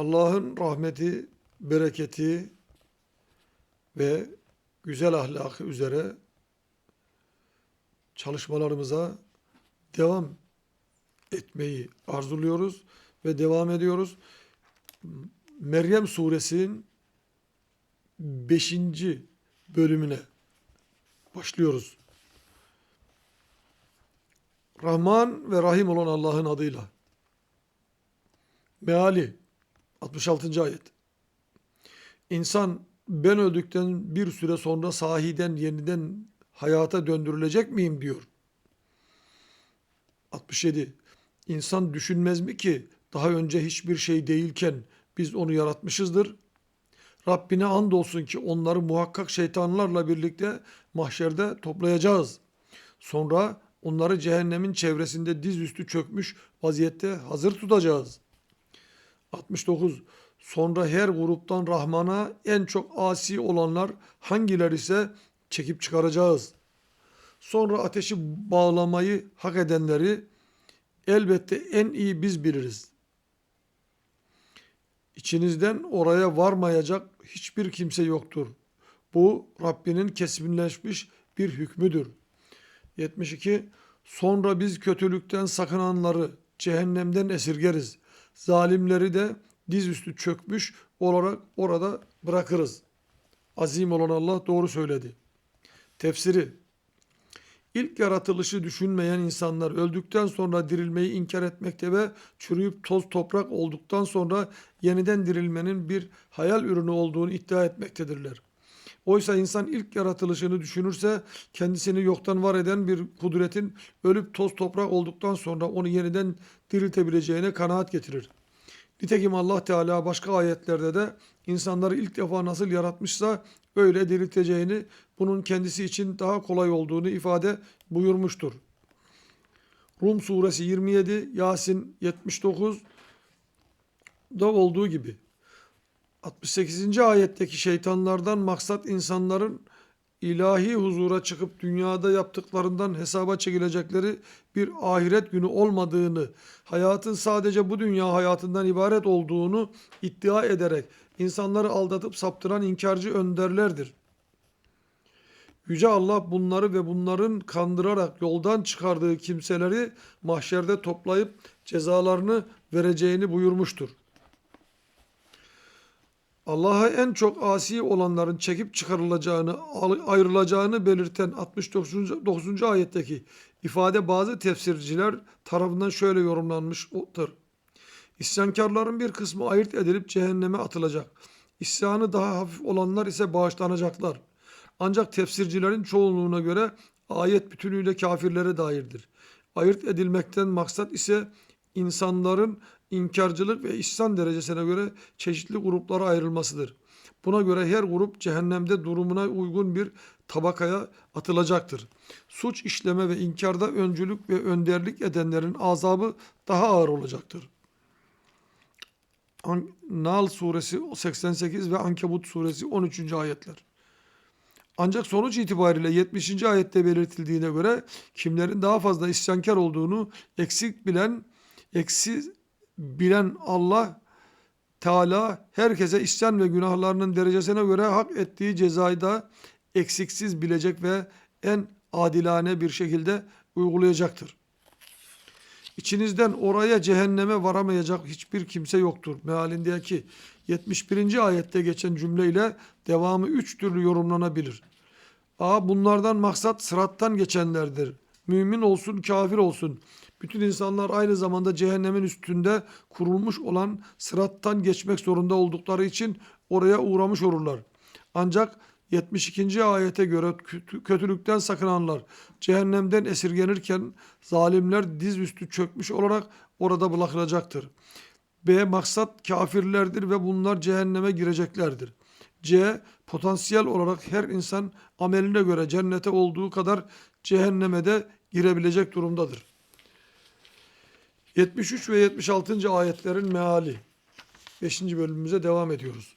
Allah'ın rahmeti, bereketi ve güzel ahlakı üzere çalışmalarımıza devam etmeyi arzuluyoruz ve devam ediyoruz. Meryem suresinin 5. bölümüne başlıyoruz. Rahman ve Rahim olan Allah'ın adıyla. Meali 66. ayet. İnsan ben öldükten bir süre sonra sahiden yeniden hayata döndürülecek miyim diyor. 67. İnsan düşünmez mi ki daha önce hiçbir şey değilken biz onu yaratmışızdır. Rabbine andolsun ki onları muhakkak şeytanlarla birlikte mahşerde toplayacağız. Sonra onları cehennemin çevresinde dizüstü çökmüş vaziyette hazır tutacağız. 69. Sonra her gruptan Rahman'a en çok asi olanlar hangileri ise çekip çıkaracağız. Sonra ateşi bağlamayı hak edenleri elbette en iyi biz biliriz. İçinizden oraya varmayacak hiçbir kimse yoktur. Bu Rabbinin kesbinleşmiş bir hükmüdür. 72. Sonra biz kötülükten sakınanları cehennemden esirgeriz. Zalimleri de dizüstü çökmüş olarak orada bırakırız. Azim olan Allah doğru söyledi. Tefsiri İlk yaratılışı düşünmeyen insanlar öldükten sonra dirilmeyi inkar etmekte ve çürüyüp toz toprak olduktan sonra yeniden dirilmenin bir hayal ürünü olduğunu iddia etmektedirler. Oysa insan ilk yaratılışını düşünürse kendisini yoktan var eden bir kudretin ölüp toz toprak olduktan sonra onu yeniden diriltebileceğine kanaat getirir. Nitekim Allah Teala başka ayetlerde de insanları ilk defa nasıl yaratmışsa öyle dirilteceğini, bunun kendisi için daha kolay olduğunu ifade buyurmuştur. Rum suresi 27, Yasin 79 da olduğu gibi. 68. ayetteki şeytanlardan maksat insanların ilahi huzura çıkıp dünyada yaptıklarından hesaba çekilecekleri bir ahiret günü olmadığını, hayatın sadece bu dünya hayatından ibaret olduğunu iddia ederek insanları aldatıp saptıran inkarcı önderlerdir. Yüce Allah bunları ve bunların kandırarak yoldan çıkardığı kimseleri mahşerde toplayıp cezalarını vereceğini buyurmuştur. Allah'a en çok asi olanların çekip çıkarılacağını, ayrılacağını belirten 69. 9. ayetteki ifade bazı tefsirciler tarafından şöyle yorumlanmıştır. İsyankarların bir kısmı ayırt edilip cehenneme atılacak. İsyanı daha hafif olanlar ise bağışlanacaklar. Ancak tefsircilerin çoğunluğuna göre ayet bütünüyle kafirlere dairdir. Ayırt edilmekten maksat ise insanların inkarcılık ve ihsan derecesine göre çeşitli gruplara ayrılmasıdır. Buna göre her grup cehennemde durumuna uygun bir tabakaya atılacaktır. Suç işleme ve inkarda öncülük ve önderlik edenlerin azabı daha ağır olacaktır. Nal suresi 88 ve Ankebut suresi 13. ayetler. Ancak sonuç itibariyle 70. ayette belirtildiğine göre kimlerin daha fazla isyankar olduğunu eksik bilen, eksi bilen Allah Teala herkese isyan ve günahlarının derecesine göre hak ettiği cezayı da eksiksiz bilecek ve en adilane bir şekilde uygulayacaktır. İçinizden oraya cehenneme varamayacak hiçbir kimse yoktur. Mealindeki 71. ayette geçen cümleyle devamı üç türlü yorumlanabilir. A. Bunlardan maksat sırattan geçenlerdir. Mümin olsun, kafir olsun. Bütün insanlar aynı zamanda cehennemin üstünde kurulmuş olan sırattan geçmek zorunda oldukları için oraya uğramış olurlar. Ancak 72. ayete göre kötülükten sakınanlar cehennemden esirgenirken zalimler dizüstü çökmüş olarak orada bırakılacaktır. B. Maksat kafirlerdir ve bunlar cehenneme gireceklerdir. C. Potansiyel olarak her insan ameline göre cennete olduğu kadar cehenneme de girebilecek durumdadır. 73 ve 76. ayetlerin meali. 5. bölümümüze devam ediyoruz.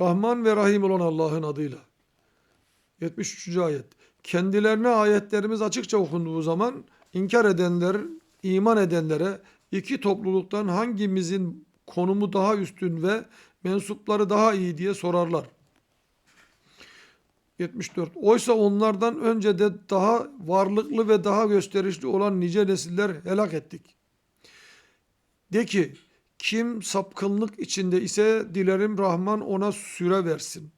Rahman ve Rahim olan Allah'ın adıyla. 73. ayet. Kendilerine ayetlerimiz açıkça okunduğu zaman inkar edenler, iman edenlere iki topluluktan hangimizin konumu daha üstün ve mensupları daha iyi diye sorarlar. 74. Oysa onlardan önce de daha varlıklı ve daha gösterişli olan nice nesiller helak ettik. De ki kim sapkınlık içinde ise dilerim Rahman ona süre versin.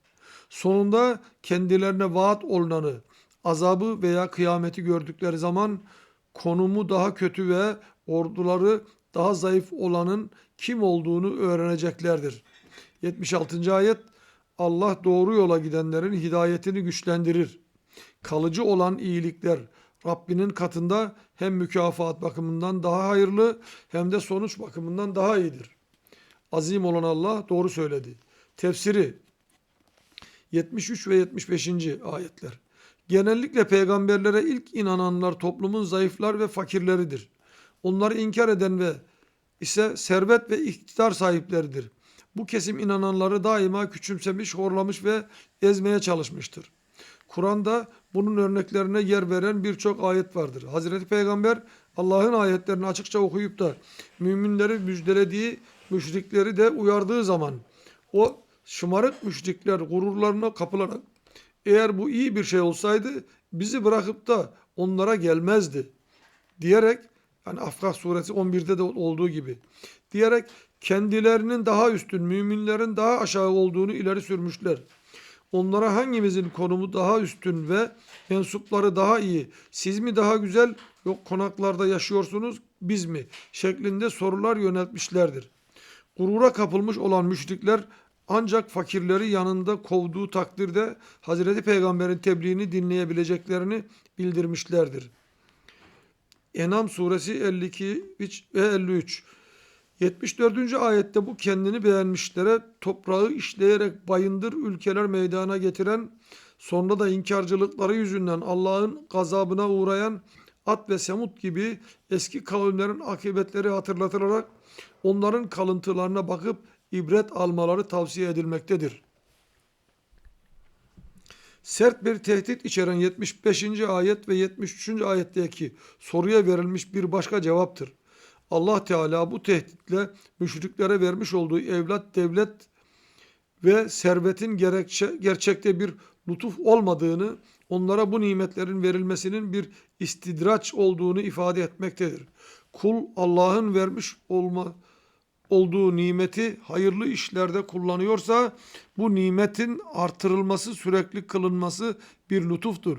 Sonunda kendilerine vaat olunanı, azabı veya kıyameti gördükleri zaman konumu daha kötü ve orduları daha zayıf olanın kim olduğunu öğreneceklerdir. 76. ayet Allah doğru yola gidenlerin hidayetini güçlendirir. Kalıcı olan iyilikler Rabbinin katında hem mükafat bakımından daha hayırlı hem de sonuç bakımından daha iyidir. Azim olan Allah doğru söyledi. Tefsiri 73 ve 75. ayetler. Genellikle peygamberlere ilk inananlar toplumun zayıflar ve fakirleridir. Onları inkar eden ve ise servet ve iktidar sahipleridir. Bu kesim inananları daima küçümsemiş, horlamış ve ezmeye çalışmıştır. Kur'an'da bunun örneklerine yer veren birçok ayet vardır. Hazreti Peygamber Allah'ın ayetlerini açıkça okuyup da müminleri müjdelediği müşrikleri de uyardığı zaman o şımarık müşrikler gururlarına kapılarak eğer bu iyi bir şey olsaydı bizi bırakıp da onlara gelmezdi diyerek yani Afgah suresi 11'de de olduğu gibi diyerek kendilerinin daha üstün, müminlerin daha aşağı olduğunu ileri sürmüşler. Onlara hangimizin konumu daha üstün ve mensupları daha iyi, siz mi daha güzel yok konaklarda yaşıyorsunuz biz mi şeklinde sorular yöneltmişlerdir. Gurura kapılmış olan müşrikler ancak fakirleri yanında kovduğu takdirde Hazreti Peygamber'in tebliğini dinleyebileceklerini bildirmişlerdir. Enam suresi 52 ve 53 74. ayette bu kendini beğenmişlere toprağı işleyerek bayındır ülkeler meydana getiren sonra da inkarcılıkları yüzünden Allah'ın gazabına uğrayan At ve Semut gibi eski kavimlerin akıbetleri hatırlatılarak onların kalıntılarına bakıp ibret almaları tavsiye edilmektedir. Sert bir tehdit içeren 75. ayet ve 73. ayetteki soruya verilmiş bir başka cevaptır. Allah Teala bu tehditle müşriklere vermiş olduğu evlat, devlet ve servetin gerekçe, gerçekte bir lütuf olmadığını, onlara bu nimetlerin verilmesinin bir istidraç olduğunu ifade etmektedir. Kul Allah'ın vermiş olma olduğu nimeti hayırlı işlerde kullanıyorsa bu nimetin artırılması, sürekli kılınması bir lütuftur.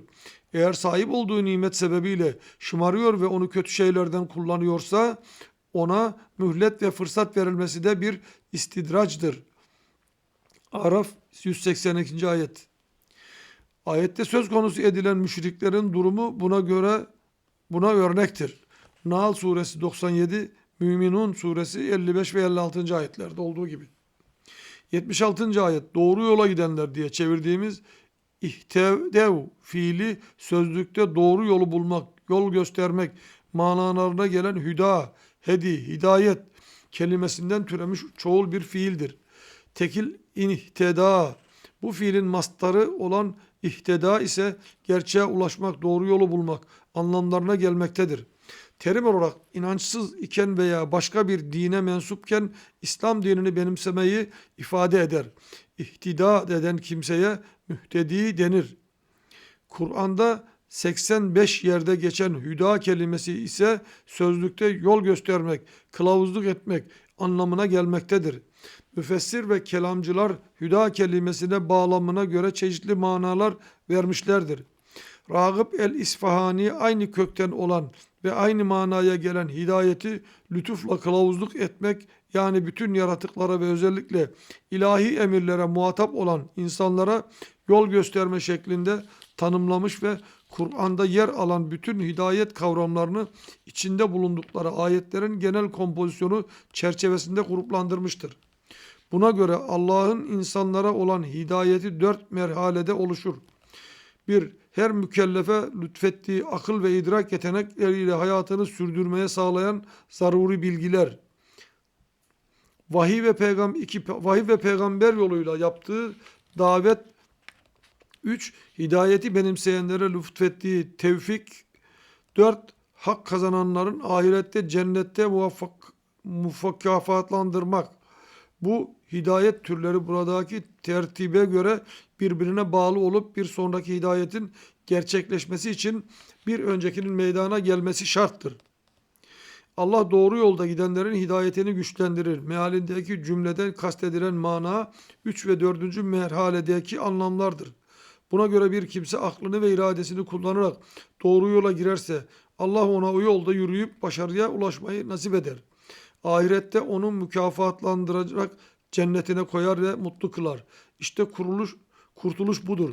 Eğer sahip olduğu nimet sebebiyle şımarıyor ve onu kötü şeylerden kullanıyorsa ona mühlet ve fırsat verilmesi de bir istidraçtır. Araf 182. ayet. Ayette söz konusu edilen müşriklerin durumu buna göre buna örnektir. Nahl suresi 97, Müminun suresi 55 ve 56. ayetlerde olduğu gibi. 76. ayet doğru yola gidenler diye çevirdiğimiz ihtedev fiili sözlükte doğru yolu bulmak, yol göstermek manalarına gelen hüda, hedi, hidayet kelimesinden türemiş çoğul bir fiildir. Tekil ihteda bu fiilin mastarı olan ihteda ise gerçeğe ulaşmak, doğru yolu bulmak anlamlarına gelmektedir. Terim olarak inançsız iken veya başka bir dine mensupken İslam dinini benimsemeyi ifade eder. İhtida eden kimseye mühtedi denir. Kur'an'da 85 yerde geçen hüda kelimesi ise sözlükte yol göstermek, kılavuzluk etmek anlamına gelmektedir. Müfessir ve kelamcılar hüda kelimesine bağlamına göre çeşitli manalar vermişlerdir. Ragıp el-İsfahani aynı kökten olan ve aynı manaya gelen hidayeti lütufla kılavuzluk etmek yani bütün yaratıklara ve özellikle ilahi emirlere muhatap olan insanlara yol gösterme şeklinde tanımlamış ve Kur'an'da yer alan bütün hidayet kavramlarını içinde bulundukları ayetlerin genel kompozisyonu çerçevesinde gruplandırmıştır. Buna göre Allah'ın insanlara olan hidayeti dört merhalede oluşur. 1. Her mükellefe lütfettiği akıl ve idrak yetenekleriyle hayatını sürdürmeye sağlayan zaruri bilgiler. Vahiy ve peygamber iki vahiy ve peygamber yoluyla yaptığı davet 3. Hidayeti benimseyenlere lütfettiği tevfik 4. Hak kazananların ahirette cennette muvaffak mufakkafatlandırmak Bu hidayet türleri buradaki tertibe göre birbirine bağlı olup bir sonraki hidayetin gerçekleşmesi için bir öncekinin meydana gelmesi şarttır. Allah doğru yolda gidenlerin hidayetini güçlendirir. Mealindeki cümleden kastedilen mana 3 ve 4. merhaledeki anlamlardır. Buna göre bir kimse aklını ve iradesini kullanarak doğru yola girerse Allah ona o yolda yürüyüp başarıya ulaşmayı nasip eder. Ahirette onu mükafatlandırarak cennetine koyar ve mutlu kılar. İşte kuruluş, kurtuluş budur.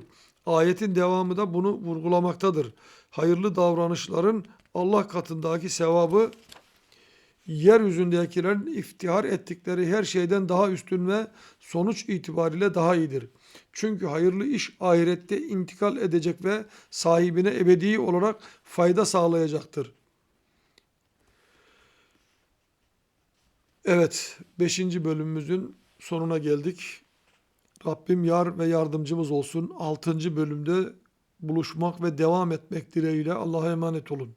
Ayetin devamı da bunu vurgulamaktadır. Hayırlı davranışların Allah katındaki sevabı yeryüzündekilerin iftihar ettikleri her şeyden daha üstün ve sonuç itibariyle daha iyidir. Çünkü hayırlı iş ahirette intikal edecek ve sahibine ebedi olarak fayda sağlayacaktır. Evet, 5. bölümümüzün sonuna geldik. Rabbim yar ve yardımcımız olsun. 6. bölümde buluşmak ve devam etmek dileğiyle Allah'a emanet olun.